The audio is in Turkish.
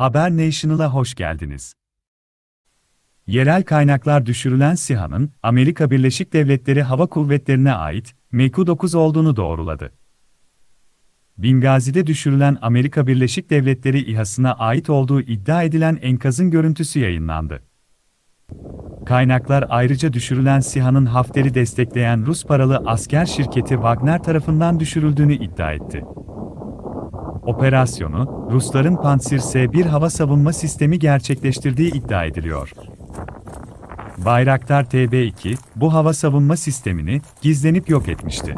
Haber National'a hoş geldiniz. Yerel kaynaklar düşürülen SİHA'nın, Amerika Birleşik Devletleri Hava Kuvvetleri'ne ait MQ-9 olduğunu doğruladı. Bingazi'de düşürülen Amerika Birleşik Devletleri İHA'sına ait olduğu iddia edilen enkazın görüntüsü yayınlandı. Kaynaklar ayrıca düşürülen SİHA'nın Hafter'i destekleyen Rus paralı asker şirketi Wagner tarafından düşürüldüğünü iddia etti. Operasyonu, Rusların Pantsir S-1 hava savunma sistemi gerçekleştirdiği iddia ediliyor. Bayraktar TB2, bu hava savunma sistemini gizlenip yok etmişti.